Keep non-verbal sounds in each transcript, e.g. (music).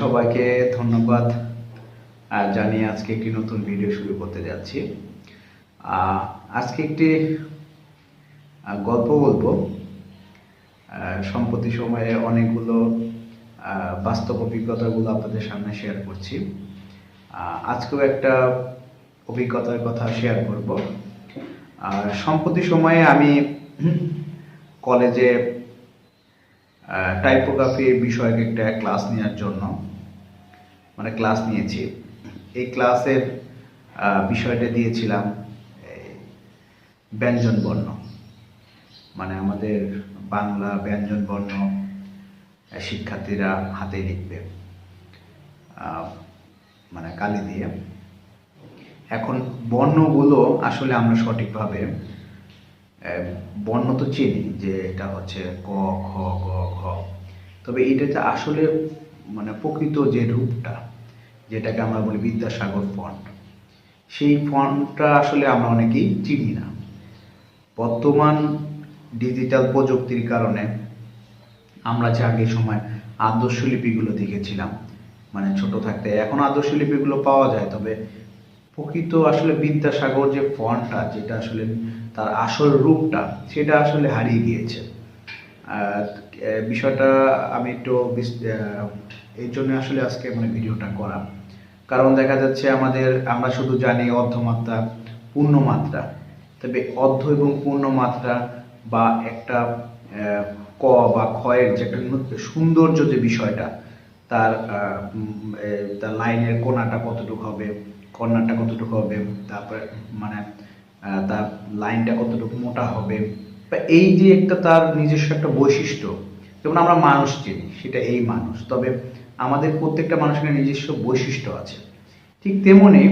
সবাইকে ধন্যবাদ। জানিয়ে আজকে একটি নতুন ভিডিও শুরু করতে যাচ্ছি। আজকে একটি গল্প বলব। সম্প্রতি সময়ে অনেকগুলো বাস্তব অভিজ্ঞতাগুলো আপনাদের সামনে শেয়ার করছি। আজকেও একটা অভিজ্ঞতার কথা শেয়ার করব। আর সম্প্রতি সময়ে আমি কলেজে টাইপোগ্রাফি বিষয়ক একটা ক্লাস নেওয়ার জন্য মানে ক্লাস নিয়েছি। এই ক্লাসের বিষয়টা দিয়েছিলাম ব্যঞ্জন বর্ণ। মানে আমাদের বাংলা ব্যঞ্জন বর্ণ শিক্ষার্থীরা হাতে লিখবে মানে কালি দিয়ে। এখন বর্ণগুলো আসলে আমরা সঠিকভাবে বর্ণ তো চিনি যে এটা হচ্ছে ক, খ, গ, ঘ। তবে এটাতে আসলে মানে প্রকৃত যে রূপটা, যেটাকে আমরা বলি বিদ্যাসাগর ফন্ট সেই ফন্টটা আসলে আমরা অনেকেই চিনি না। বর্তমান ডিজিটাল প্রযুক্তির কারণে আমরা যে আগে সময় আদর্শ লিপিগুলো দেখেছিলাম মানে ছোট থাকতে, এখন আদর্শ লিপিগুলো পাওয়া যায়, তবে প্রকৃত আসলে বিদ্যাসাগর যে ফন্টটা যেটা আসলে তার আসল রূপটা, সেটা আসলে হারিয়ে গিয়েছে। বিষয়টা আমি একটু এই জন্য আসলে আজকে মানে ভিডিওটা করা। কারণ দেখা যাচ্ছে আমাদের, আমরা শুধু জানি অর্ধমাত্রা, পূর্ণমাত্রা। তবে অর্ধ এবং পূর্ণমাত্রা বা একটা ক বা ক্ষয়ের যে একটা সৌন্দর্য যে বিষয়টা, তার তার লাইনের কোনাটা কতটুকু হবে কর্নারটা কতটুকু হবে, তারপরে মানে তার লাইনটা কতটুকু মোটা হবে, বা এই যে একটা তার নিজস্ব একটা বৈশিষ্ট্য, যেমন আমরা মানুষ চিনি, সেটা এই মানুষ, তবে আমাদের প্রত্যেকটা মানুষের নিজস্ব বৈশিষ্ট্য আছে। ঠিক তেমনি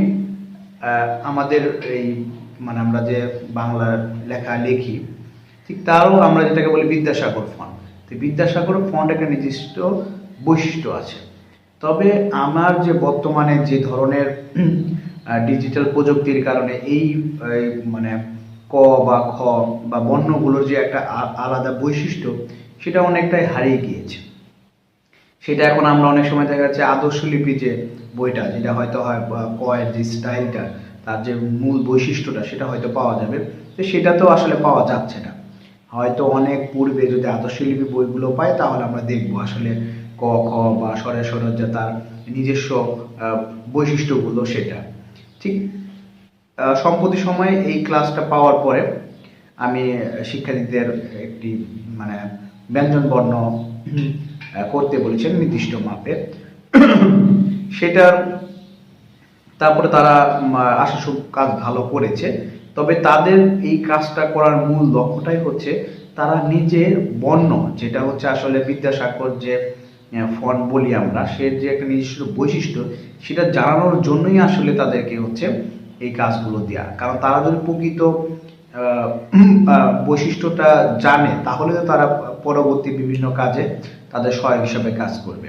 আমাদের এই মানে আমরা যে বাংলা লেখা লিখি, ঠিক তারও আমরা যেটাকে বলি বিদ্যাসাগর ফন্ট তো বিদ্যাসাগর ফন্ট একটা নির্দিষ্ট বৈশিষ্ট্য আছে। তবে আমার যে বর্তমানে যে ধরনের ডিজিটাল প্রযুক্তির কারণে এই মানে ক বা খ বা বর্ণগুলোর যে একটা আলাদা বৈশিষ্ট্য, সেটা অনেকটাই হারিয়ে গিয়েছে। সেটা এখন আমরা অনেক সময় দেখা যাচ্ছে আদর্শ লিপি যে বইটা, যেটা হয়তো হয় কয়ের যে স্টাইলটা, তার যে মূল বৈশিষ্ট্যটা, সেটা হয়তো পাওয়া যাবে। তো সেটা তো আসলে পাওয়া যাচ্ছে না। হয়তো অনেক পূর্বে যদি আদর্শ লিপি বইগুলো পাই, তাহলে আমরা দেখব আসলে ক খ বা স্বরে স্বরজ্জা তার নিজস্ব বৈশিষ্ট্যগুলো সেটা। ঠিক? সম্প্রতি সময়ে এই ক্লাসটা পাওয়ার পরে আমি শিক্ষার্থীদের একটি মানে ব্যঞ্জন বর্ণ করতে বলেছেন নির্দিষ্ট মাপে। সেটার তারপরে তারা উম, আশা সব কাজ ভালো করেছে। তবে তাদের এই কাজটা করার মূল লক্ষ্যটাই হচ্ছে তারা নিজের বর্ণ যেটা হচ্ছে আসলে বিদ্যাসাগর যে ফন্ট বলি আমরা, সে যে একটা নিজস্ব বৈশিষ্ট্য, সেটা জানানোর জন্যই আসলে তাদেরকে হচ্ছে এই কাজগুলো দেওয়া কারণ তারা যদি প্রকৃত (clears throat) বৈশিষ্ট্যটা জানে, তাহলে তো তারা পরবর্তী বিভিন্ন কাজে তাদের সহায়ক হিসাবে কাজ করবে।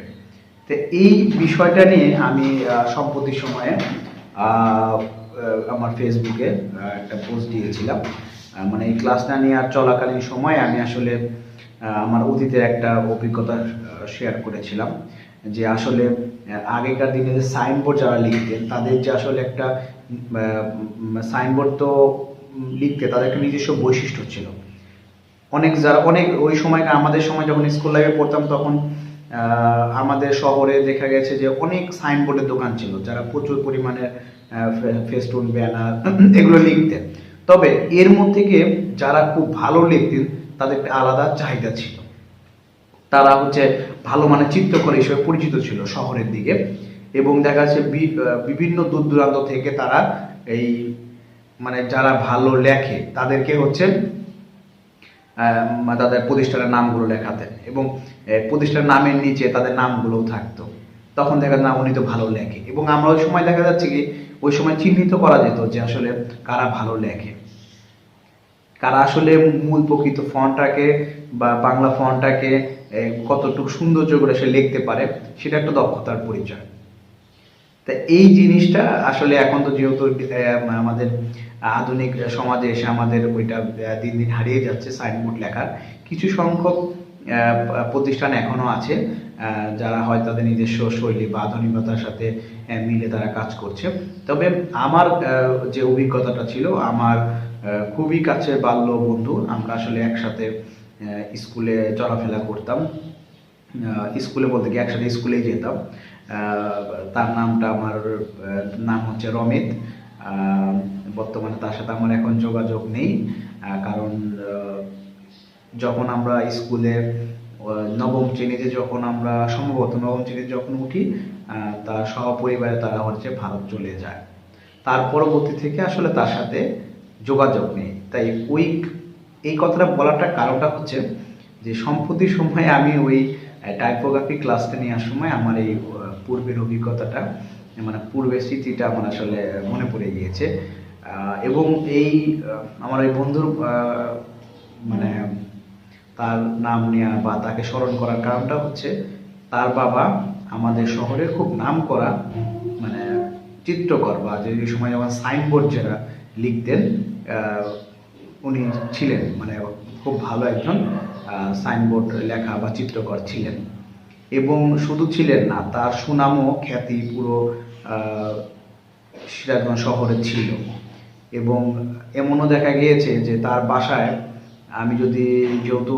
তো এই বিষয়টা নিয়ে আমি সম্প্রতি সময়ে আমার ফেসবুকে একটা পোস্ট দিয়েছিলাম। মানে এই ক্লাসটা নিয়ে আর চলাকালীন সময়ে আমি আসলে আমার অতীতের একটা অভিজ্ঞতা শেয়ার করেছিলাম যে আসলে আগেকার দিনে যে সাইনবোর্ড যারা লিখতেন, তাদের যে আসলে একটা সাইনবোর্ড তো লিখতে তাদের একটা নিজস্ব বৈশিষ্ট্য ছিল। অনেক যারা, অনেক ওই সময়টা আমাদের সময় যখন স্কুল লাইফে পড়তাম তখন আমাদের শহরে দেখা গেছে যে অনেক সাইনবোর্ডের দোকান ছিল, যারা প্রচুর পরিমাণে ফেস্টুন ব্যানার (clears throat) এগুলো লিখতেন। তবে এর মধ্যে থেকে যারা খুব ভালো লিখতেন, তাদের একটা আলাদা চাহিদা ছিল। তারা হচ্ছে ভালো মানের চিত্রকর হিসেবে পরিচিত ছিল শহরের দিকে। এবং দেখা যাচ্ছে বিভিন্ন দূর দূরান্ত থেকে তারা এই মানে যারা ভালো লেখে, তাদেরকে হচ্ছে তাদের প্রতিষ্ঠানের নামগুলো লেখাতেন এবং প্রতিষ্ঠানের নামের নিচে তাদের নামগুলো থাকতো। তখন দেখা না, উনি তো ভালো লেখে। এবং আমরা ওই সময় দেখা যাচ্ছে কি, ওই সময় চিহ্নিত করা যেত যে আসলে কারা ভালো লেখে। কারা আসলে মূল প্রকৃত ফন্টটাকে বা বাংলা ফন্টটাকে কতটুকু সৌন্দর্য করে সে লিখতে পারে, সেটা একটা দক্ষতার পরিচয়। তা এই জিনিসটা আসলে এখন তো যেহেতু আমাদের আধুনিক সমাজে এসে আমাদের ওইটা দিন দিন হারিয়ে যাচ্ছে সাইনবোর্ড লেখার। কিছু সংখ্যক প্রতিষ্ঠান এখনও আছে যারা হয় তাদের নিজস্ব শৈলী বা আধুনিকতার সাথে মিলে তারা কাজ করছে। তবে আমার যে অভিজ্ঞতাটা ছিল, আমার খুবই কাছে বাল্য বন্ধু। আমরা আসলে একসাথে স্কুলে চলাফেরা করতাম। স্কুলে বলতে কি, একসাথে স্কুলেই যেতাম। তার নামটা আমার নাম হচ্ছে রমিত। বর্তমানে তার সাথে আমার এখন যোগাযোগ নেই কারণ যখন আমরা স্কুলে নবম শ্রেণীতে যখন আমরা সম্ভবত নবম শ্রেণীতে যখন উঠি তার সহপরিবারে তারা হচ্ছে ভারত চলে যায়। তার পরবর্তী থেকে আসলে তার সাথে যোগাযোগ নেই। তাই ওই, এই কথাটা বলাটা কারণটা হচ্ছে যে সম্প্রতি সময়ে আমি ওই টাইপোগ্রাফি ক্লাসটা নেওয়ার সময় আমার এই পূর্বের অভিজ্ঞতাটা মানে পূর্বের স্মৃতিটা আমার আসলে মনে পড়ে গিয়েছে। এবং এই আমার এই বন্ধুর মানে তার নাম নেওয়া বা তাকে স্মরণ করার কারণটা হচ্ছে তার বাবা আমাদের শহরে খুব নাম করা মানে চিত্রকর বা যে সময় যখন সাইনবোর্ড যারা লিখতেন উনি ছিলেন মানে খুব ভালো একজন সাইনবোর্ড লেখা বা চিত্রকর ছিলেন। এবং শুধু ছিলেন না, তার সুনামও খ্যাতি পুরো সিরাজগঞ্জ শহরে ছিল। এবং এমনও দেখা গিয়েছে যে তার বাসায় আমি যদি যেহেতু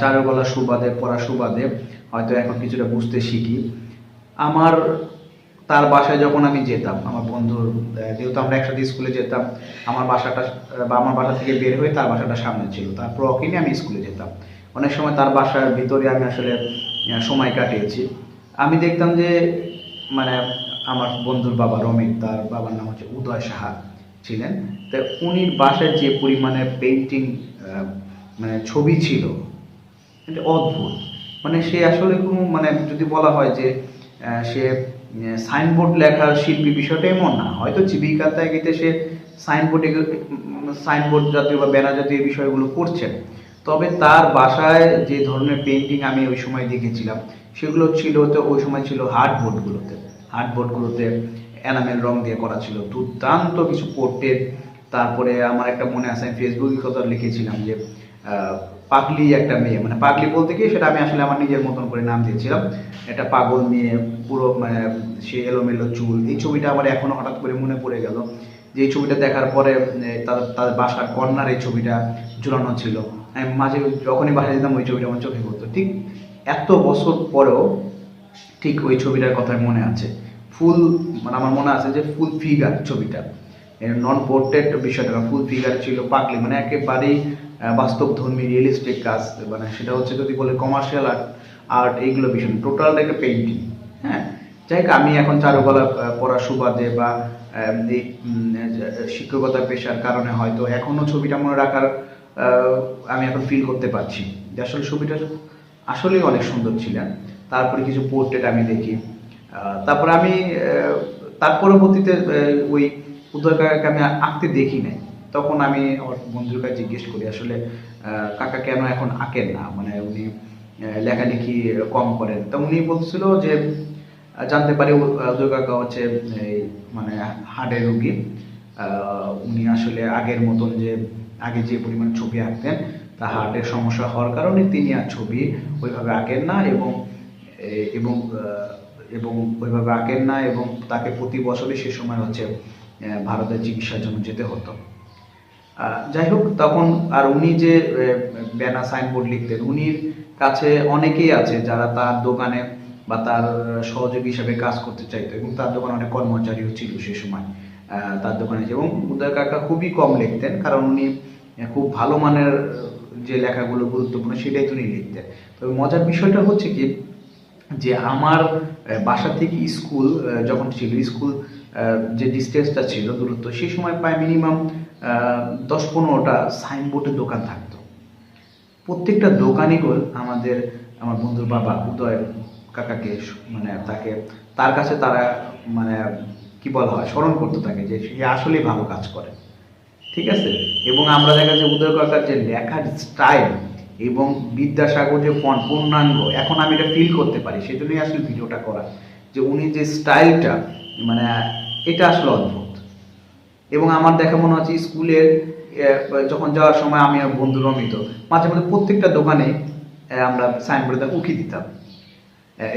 চারুকলা সুবাদে, পড়া সুবাদে হয়তো এখন কিছুটা বুঝতে শিখি, আমার তার বাসায় যখন আমি যেতাম, আমার বন্ধুর যেহেতু আমরা একসাথে স্কুলে যেতাম, আমার বাসাটা বা আমার বাসা থেকে বের হয়ে তার বাসাটা সামনে ছিল। তারপর ওকে নিয়ে আমি স্কুলে যেতাম। অনেক সময় তার বাসার ভিতরে আমি আসলে সময় কাটিয়েছি। আমি দেখতাম যে মানে আমার বন্ধুর বাবা রমিত তার বাবার নাম হচ্ছে উদয় সাহা ছিলেন। তা উনির বাসায় যে পরিমাণে পেন্টিং মানে ছবি ছিল, এটা অদ্ভুত। মানে সে আসলে কোনো মানে যদি বলা হয় যে সে সাইনবোর্ড লেখার শিল্পী বিষয়টা এমন না। হয়তো জীবিকার তাগিদে সে সাইনবোর্ডে সাইনবোর্ড জাতীয় বা ব্যানার জাতীয় বিষয়গুলো করছেন। তবে তার বাসায় যে ধরনের পেন্টিং আমি ওই সময় দেখেছিলাম, সেগুলো ছিল তো ওই সময় ছিল হার্ড বোর্ডগুলোতে। হার্ড বোর্ডগুলোতে এনামেল রং দিয়ে করা ছিল। দুর্দান্ত কিছু পোর্ট্রেট তারপরে আমার একটা মনে আছে, আমি ফেসবুকে কথা লিখেছিলাম যে পাগলি একটা মেয়ে। মানে পাগলি বলতে কি, সেটা আমি আসলে আমার নিজের মতন করে নাম দিয়েছিলাম। একটা পাগল মেয়ে, পুরো মানে সে এলোমেলো চুল। এই ছবিটা আমার এখনও হঠাৎ করে মনে পড়ে গেল। যে এই ছবিটা দেখার পরে তাদের তাদের বাসার কর্নার এই ছবিটা ঝুলানো ছিল। আমি মাঝে যখনই বাসায় যেতাম, ওই ছবিটা আমার চোখে পড়তো। ঠিক এত বছর পরেও ঠিক ওই ছবিটার কথা মনে আছে। ফুল মানে আমার মনে আছে যে ফুল ফিগার ছবিটা। নন পোর্ট্রেট বিষয়টা ফুল ফিগার ছিল, পাগলি। মানে একেবারেই বাস্তবধর্মী রিয়েলিস্টিক কাজ মানে সেটা হচ্ছে যদি বলে কমার্শিয়াল আর্ট আর্ট এইগুলো বিষয় টোটাল একটা পেন্টিং হ্যাঁ? যাই আমি এখন চারুকলা পড়ার সুবাদে বা শিক্ষকতার পেশার কারণে হয়তো এখনও ছবিটা মনে রাখার আমি এখন ফিল করতে পারছি। যে আসলে ছবিটা আসলেই অনেক সুন্দর ছিলেন তারপরে কিছু পোর্ট্রেট আমি দেখি। তারপরে আমি তার পরবর্তীতে ওই উদয় কাকাকে আমি আঁকতে দেখি নাই। তখন আমি আমার বন্ধুর কাছে জিজ্ঞেস করি আসলে কাকা কেন এখন আঁকেন না? মানে উনি লেখালেখি কম করেন। তো উনি বলছিল যে জানতে পারি কাকা হচ্ছে মানে হার্টের রুগী। উনি আসলে আগের মতন যে আগে যে পরিমাণ ছবি আঁকতেন তা হার্টের সমস্যা হওয়ার কারণে তিনি আর ছবি ওইভাবে আঁকেন না এবং এবং এবং ওইভাবে আঁকেন না এবং তাকে প্রতি বছরই সে সময় হচ্ছে আহ, ভারতে চিকিৎসার জন্য যেতে হতো। যাই হোক, তখন আর উনি যে ব্যানার সাইনবোর্ড লিখতেন, উনির কাছে অনেকেই আছে যারা তার দোকানে বা তার সহযোগী হিসাবে কাজ করতে চাইতো এবং তার দোকানে অনেক কর্মচারীও ছিল সে সময় তার দোকানে এবং উদয় কাকা খুবই কম লিখতেন, কারণ উনি খুব ভালো মানের, যে লেখাগুলো গুরুত্বপূর্ণ সেটাই তিনি লিখতেন। তবে মজার বিষয়টা হচ্ছে কি, যে আমার বাসা থেকে স্কুল যখন ছিল, স্কুল যে ডিস্টেন্সটা ছিল দূরত্ব সেই সময় প্রায় মিনিমাম দশ পনেরোটা সাইনবোর্ডের দোকান থাকতো। প্রত্যেকটা দোকানই আমাদের, আমার বন্ধুর বাবা উদয় কাকাকে মানে তাকে, তার কাছে তারা মানে কি বলা হয়, স্মরণ করতে থাকে যে সে আসলেই ভালো কাজ করে। ঠিক আছে? এবং আমরা দেখা যায় উদয় কাকার যে লেখার স্টাইল এবং বিদ্যাসাগর যে ফন পূর্ণাঙ্গ, এখন আমি এটা ফিল করতে পারি, সেজন্যই আসলে ভিডিওটা করা। যে উনি যে স্টাইলটা মানে এটা আসলে অদ্ভুত। এবং আমার দেখা মনে হচ্ছে স্কুলের যখন যাওয়ার সময় আমি আর বন্ধু রমিত মাঝে মাঝে প্রত্যেকটা দোকানে আমরা সাইনবোর্ডে উকি দিতাম।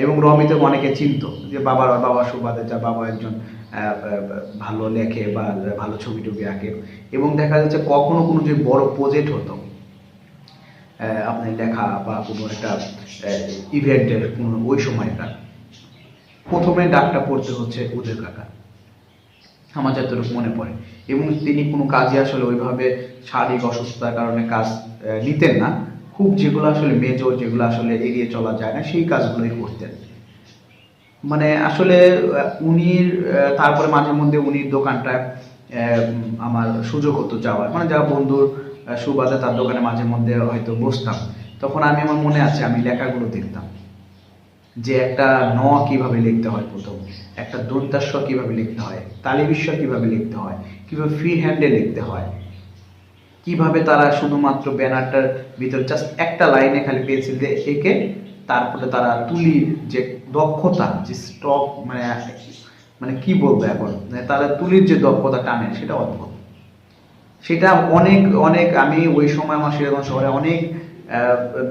এবং রমিতে অনেকে চিনতো যে বাবার, বাবা সুবাদে যা বাবা একজন ভালো লেখে বা ভালো ছবি টবি আঁকে। এবং দেখা যাচ্ছে কখনো কোনো যে বড় প্রজেক্ট হতো আপনার লেখা বা কোনো একটা ইভেন্টের কোনো ওই সময়টা প্রথমে ডাকটা পড়তে হচ্ছে উদয় কাকা। আমার যতটুকু মনে পড়ে। এবং তিনি কোনো কাজে আসলে ওইভাবে শারীরিক অসুস্থতার কারণে কাজ নিতেন না। খুব যেগুলো আসলে মেজর যেগুলো আসলে এড়িয়ে চলা যায় না সেই কাজগুলোই করতেন। মানে আসলে আহ, তারপরে মাঝে মধ্যে উনির দোকানটা আমার সুযোগ হতো যাওয়ার। মানে যারা বন্ধুর সুবাদে তার দোকানে মাঝে মধ্যে হয়তো বসতাম। তখন আমি আমার মনে আছে আমি লেখাগুলো দেখতাম। যে একটা ন কীভাবে লিখতে হয় প্রথম? একটা দন্তাস্ব কীভাবে লিখতে হয়? তালিবিস্ব কীভাবে লিখতে হয়? কীভাবে ফ্রি হ্যান্ডে লিখতে হয়? কীভাবে তারা শুধুমাত্র ব্যানারটার ভিতর জাস্ট একটা লাইনে খালি পেন্সিল দিয়ে এঁকে তারপরে তারা তুলির যে দক্ষতা, যে স্টক মানে মানে কি বলব এখন? মানে তারা তুলির যে দক্ষতা টানে, সেটা অদ্ভুত। সেটা অনেক অনেক, আমি ওই সময় আমার সিরাজগঞ্জ শহরে অনেক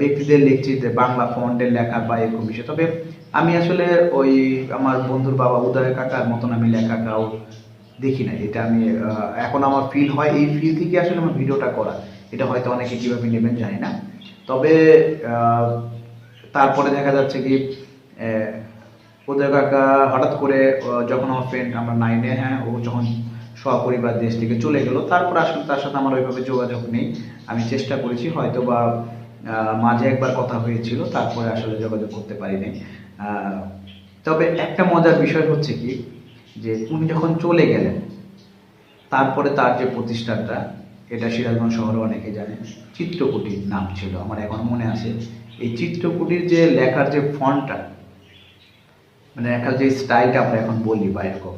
ব্যক্তিদের লিখছি যে বাংলা ফন্টের লেখা বা এরকম বিষয়। তবে আমি আসলে ওই আমার বন্ধুর বাবা উদয় কাকার মতন আমি লেখা কাউ দেখি না এটা আমি এখন আমার ফিল হয়, এই ফিল থেকে আসলে আমার ভিডিওটা করা। এটা হয়তো অনেকে কীভাবে নেবেন জানি না। তবে তারপরে দেখা যাচ্ছে কি উদয় কাকা হঠাৎ করে যখন আমার ফ্রেন্ড আমরা নাইনে হ্যাঁ ও যখন সপরিবার দেশ থেকে চলে গেল, তারপর আসলে তার সাথে আমার ওইভাবে যোগাযোগ নেই। আমি চেষ্টা করেছি হয়তো বা মাঝে একবার কথা হয়েছিল, তারপরে আসলে যোগাযোগ করতে পারিনি। তবে একটা মজার বিষয় হচ্ছে কি, যে উনি যখন চলে গেলেন, তারপরে তার যে প্রতিষ্ঠানটা, এটা সিরাজগঞ্জ শহরে অনেকে জানে চিত্রকুটির নাম ছিল, আমার এখন মনে আছে। এই চিত্রকুটির যে লেখার যে ফন্টটা মানে একটা যে স্টাইলটা আমরা এখন বলি বা এরকম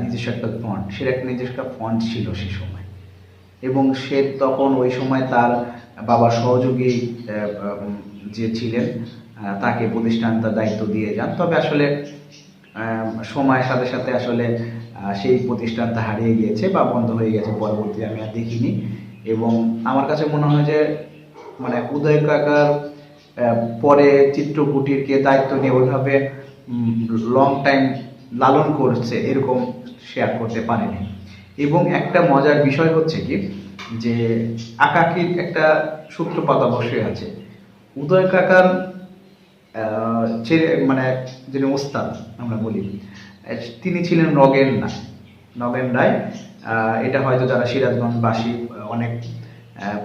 নিজস্ব একটা ফন্ট, সেটা একটা নিজস্ব ফন্ট ছিল সে সময়। এবং সে তখন ওই সময় তার বাবার সহযোগী যে ছিলেন তাকে প্রতিষ্ঠানটার দায়িত্ব দিয়ে যান। তবে আসলে সময়ের সাথে সাথে আসলে সেই প্রতিষ্ঠানটা হারিয়ে গিয়েছে বা বন্ধ হয়ে গেছে, পরবর্তী আমি আর দেখিনি। এবং আমার কাছে মনে হয় যে মানে উদয় কাকার পরে চিত্রকুটিরকে দায়িত্ব নিয়ে ওইভাবে লং টাইম লালন করছে, এরকম শেয়ার করতে পারেনি। এবং একটা মজার বিষয় হচ্ছে কি যে আকাকির একটা সূত্রপাত অবশ্যই আছে। উদয় কাকার ছেলে মানে যিনি ওস্তাদ, আমরা বলি তিনি ছিলেন নগেন রায়। নগেন রায় এটা হয়তো যারা সিরাজগঞ্জবাসী, অনেক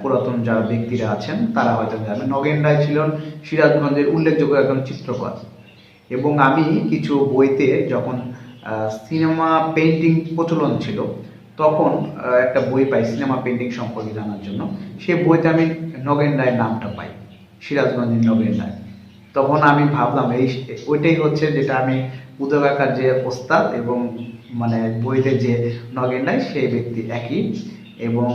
পুরাতন যারা ব্যক্তিরা আছেন, তারা হয়তো জানেন। নগেন রায় ছিলেন সিরাজগঞ্জের উল্লেখযোগ্য একজন চিত্রকর। এবং আমি কিছু বইতে যখন সিনেমা পেন্টিং প্রচলন ছিল তখন একটা বই পাই, সিনেমা পেন্টিং সম্পর্কে জানার জন্য। সেই বইতে আমি নগেন রায়ের নামটা পাই, সিরাজগঞ্জের নগেন রায়। তখন আমি ভাবলাম, এই ওইটাই হচ্ছে যেটা আমি উদগাকার যে ওস্তাদ এবং মানে বইতে যে নগেন রায়, সেই ব্যক্তি একই। এবং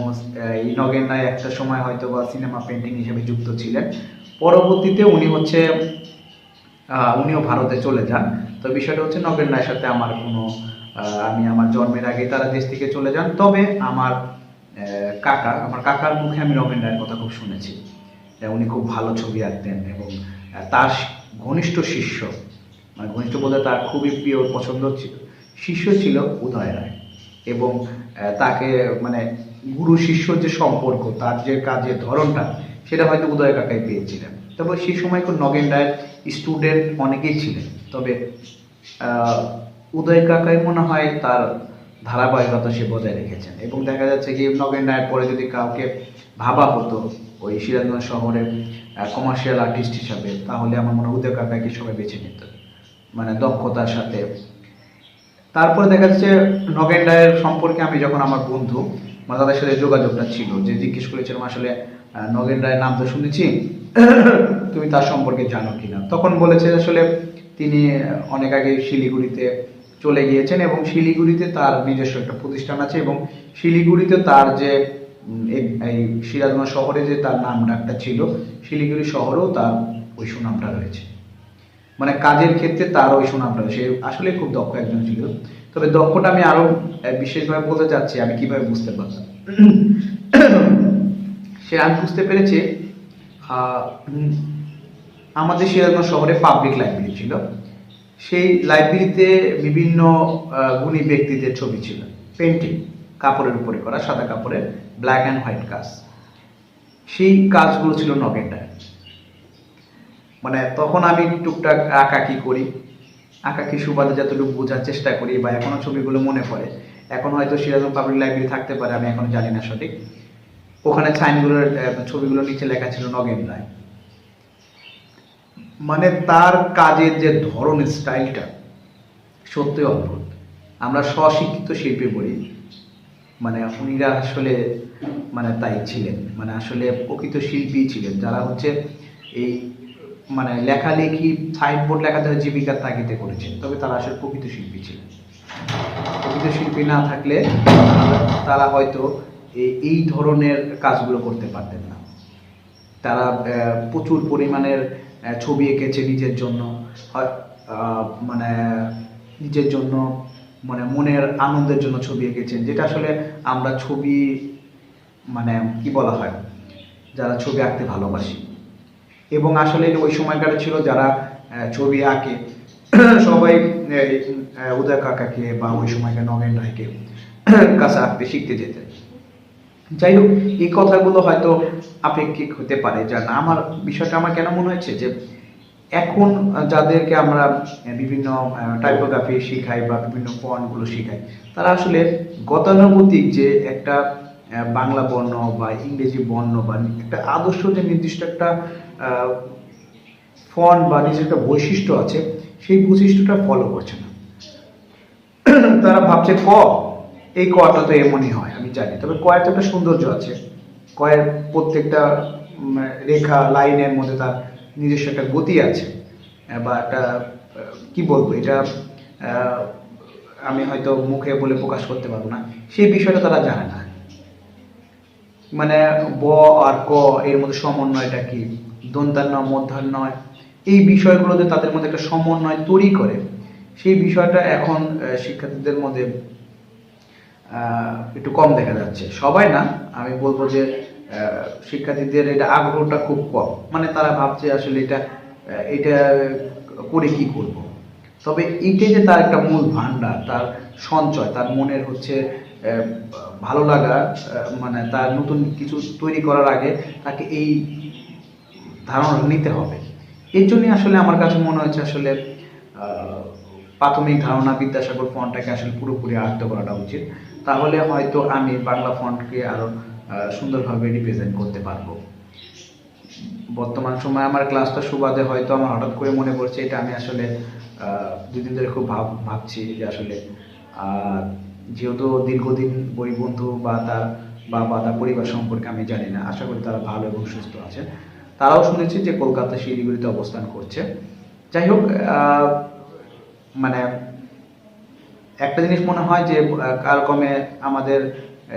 এই নগেন রায় একটা সময় হয়তো বা সিনেমা পেন্টিং হিসেবে যুক্ত ছিলেন। পরবর্তীতে উনি হচ্ছে উনিও ভারতে চলে যান। তো বিষয়টা হচ্ছে নগেন রায়ের সাথে আমার কোনো আমি আমার জন্মের আগে তারা দেশ থেকে চলে যান। তবে আমার কাকা, আমার কাকার মুখে আমি নগেন রায়ের কথা খুব শুনেছি। উনি খুব ভালো ছবি আঁকতেন এবং তার ঘনিষ্ঠ শিষ্য মানে ঘনিষ্ঠ বলতে তার খুবই প্রিয় পছন্দ ছিল শিষ্য ছিল উদয় রায়। এবং তাকে মানে গুরু শিষ্য যে সম্পর্ক, তার যে কাজের ধরনটা, সেটা হয়তো উদয় কাকাই পেয়েছিলেন। তবে সেই সময় নগেন রায়ের স্টুডেন্ট অনেকেই ছিলেন। তবে উদয় কাকাই মনে হয় তার ধারাবাহিকতা সে বজায় রেখেছেন। এবং দেখা যাচ্ছে কি, নগেন রায়ের পরে যদি কাউকে ভাবা হতো ওই সিরাজগঞ্জ শহরের কমার্শিয়াল আর্টিস্ট হিসাবে, তাহলে আমার মনে হয় উদয় কাকাকে সবাই বেছে নিত। মানে দক্ষতার সাথে। তারপরে দেখা যাচ্ছে নগেন রায়ের সম্পর্কে আমি যখন আমার বন্ধু মানে তাদের সাথে যোগাযোগটা ছিল, যে জিজ্ঞেস করেছিলাম আসলে নগেন রায়ের নাম তো শুনেছি, (coughs) তুমি তার সম্পর্কে জানো কিনা? তখন বলেছে আসলে তিনি অনেক আগে শিলিগুড়িতে চলে গিয়েছেন এবং শিলিগুড়িতে তার নিজস্ব একটা প্রতিষ্ঠান আছে এবং শিলিগুড়িতে তার যে এই- সিরাজগঞ্জ শহরে যে তার নাম ডাকটা ছিল, শিলিগুড়ি শহরেও তার ওই সুনামটা রয়েছে। মানে কাজের ক্ষেত্রে তার ওই সুনামটা সে আসলে খুব দক্ষ একজন ছিল। তবে দক্ষটা আমি আরও বিশেষভাবে বলতে চাচ্ছি, আমি কীভাবে বুঝতে পারলাম? সে আমি বুঝতে পেরেছি আমাদের সিরাজগঞ্জ শহরে পাবলিক লাইব্রেরি ছিল। সেই লাইব্রেরিতে বিভিন্ন গুণী ব্যক্তিদের ছবি ছিল। পেন্টিং কাপড়ের উপরে করা সাদা কাপড়ে ব্ল্যাক অ্যান্ড হোয়াইট কাজ। সেই কাজগুলো ছিল নগেন্ডায় মানে তখন আমি টুকটাক আঁকাকি করি। আঁকাকি সুবাদে যতটুকু বোঝার চেষ্টা করি বা এখনও ছবিগুলো মনে পড়ে এখন হয়তো সিরাজগঞ্জ পাবলিক লাইব্রেরি থাকতে পারে আমি এখন জানি না সঠিক। ওখানে সাইনগুলোর আহ, ছবিগুলোর নিচে লেখা ছিল নগেন্দ্রায় মানে তার কাজের যে ধরন, স্টাইলটা সত্যি অদ্ভুত। আমরা স্বশিক্ষিত শিল্পী বলি। মানে উনিরা আসলে মানে তাই ছিলেন। মানে আসলে প্রকৃত শিল্পী ছিলেন। যারা হচ্ছে এই মানে লেখালেখি, সাইনবোর্ড লেখাতে হয় জীবিকার তাগিদে করেছেন। তবে তারা আসলে প্রকৃত শিল্পী ছিলেন। প্রকৃত শিল্পী না থাকলে তারা হয়তো এই ধরনের কাজগুলো করতে পারতেন না। তারা প্রচুর পরিমাণের ছবি এঁকেছে নিজের জন্য। মানে নিজের জন্য মানে মনের আনন্দের জন্য ছবি এঁকেছেন, যেটা আসলে আমরা ছবি মানে কি বলা হয়? যারা ছবি আঁকতে ভালোবাসি। এবং আসলে ওই সময়কার ছিল যারা ছবি আঁকে। (coughs) সবাই উদয় কাকাকে বা ওই সময়কার নগেন রায়কে (coughs) কাছে আঁকতে শিখতে যেতেন। যাই হোক, এই কথাগুলো হয়তো আপেক্ষিক হতে পারে। যা না আমার বিষয়টা আমার কেন মনে হয়েছে যে, এখন যাদেরকে আমরা বিভিন্ন টাইপোগ্রাফি শিখাই বা বিভিন্ন ফন্টগুলো শিখাই, তারা আসলে গতানুগতিক যে একটা বাংলা বর্ণ বা ইংরেজি বর্ণ বা একটা আদর্শ যে নির্দিষ্ট একটা ফন্ট বা নিজের একটা বৈশিষ্ট্য আছে, সেই বৈশিষ্ট্যটা ফলো করছে না। তারা ভাবছে ক এই কটা তো এমনই হয়। জানি। তবে কয়ের একটা সৌন্দর্য আছে। কয়ের প্রত্যেকটা রেখা, লাইনের মধ্যে তার নিজস্ব একটা গতি আছে। বা একটা কি বলব, এটা আমি হয়তো মুখে বলে প্রকাশ করতে পারব না। সেই বিষয়টা তারা জানে না। মানে ব আর ক এর মধ্যে সমন্বয়টা কি? দন্তান্ন মধ্যাহ্নয় এই বিষয়গুলোতে তাদের মধ্যে একটা সমন্বয় তৈরি করে। সেই বিষয়টা এখন শিক্ষার্থীদের মধ্যে একটু কম দেখা যাচ্ছে। সবাই না, আমি বলব যে শিক্ষার্থীদের এটা আগ্রহটা খুব কম। মানে তারা ভাবছে আসলে এটা এটা করে কি করব। তবে এইটাই যে তার একটা মূল ভান্ডার তার সঞ্চয়, তার মনের হচ্ছে ভালো লাগা মানে তার নতুন কিছু তৈরি করার আগে তাকে এই ধারণা নিতে হবে। এর জন্যই আসলে আমার কাছে মনে হচ্ছে আসলে প্রাথমিক ধারণা বিদ্যাসাগর ফন্টটাকে আসলে পুরোপুরি আয়ত্ত করাটা উচিত। তাহলে হয়তো আমি বাংলা ফন্টকে আরও আহ, সুন্দরভাবে রিপ্রেজেন্ট করতে পারব। বর্তমান সময়ে আমার ক্লাসটা সুবাদে হয়তো আমার হঠাৎ করে মনে পড়ছে এটা আমি আসলে দুদিন ধরে খুব ভাব ভাবছি যে আসলে যেহেতু দীর্ঘদিন বই বন্ধু বা তার বা বা তার পরিবার সম্পর্কে আমি জানি না আশা করি তারা ভালো এবং সুস্থ আছেন তারাও শুনেছি যে কলকাতা শিলিগুড়িতে অবস্থান করছে। যাই হোক মানে একটা জিনিস মনে হয় যে আহ, কালক্রমে আমাদের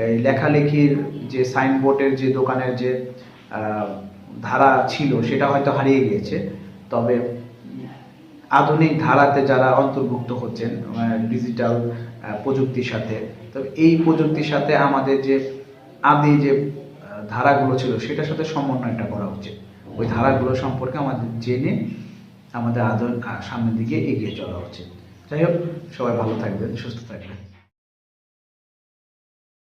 এই লেখালেখির যে সাইনবোর্ডের যে দোকানের যে ধারা ছিল সেটা হয়তো হারিয়ে গিয়েছে। তবে আধুনিক ধারাতে যারা অন্তর্ভুক্ত হচ্ছেন ডিজিটাল প্রযুক্তির সাথে তো এই প্রযুক্তির সাথে আমাদের যে আদি যে ধারাগুলো ছিল সেটার সাথে সমন্বয়টা করা উচিত। ওই ধারাগুলো সম্পর্কে আমাদের জেনে আমাদের আদর সামনের দিকে এগিয়ে চলা উচিত। যাই হোক সবাই ভালো থাকবেন সুস্থ থাকবেন।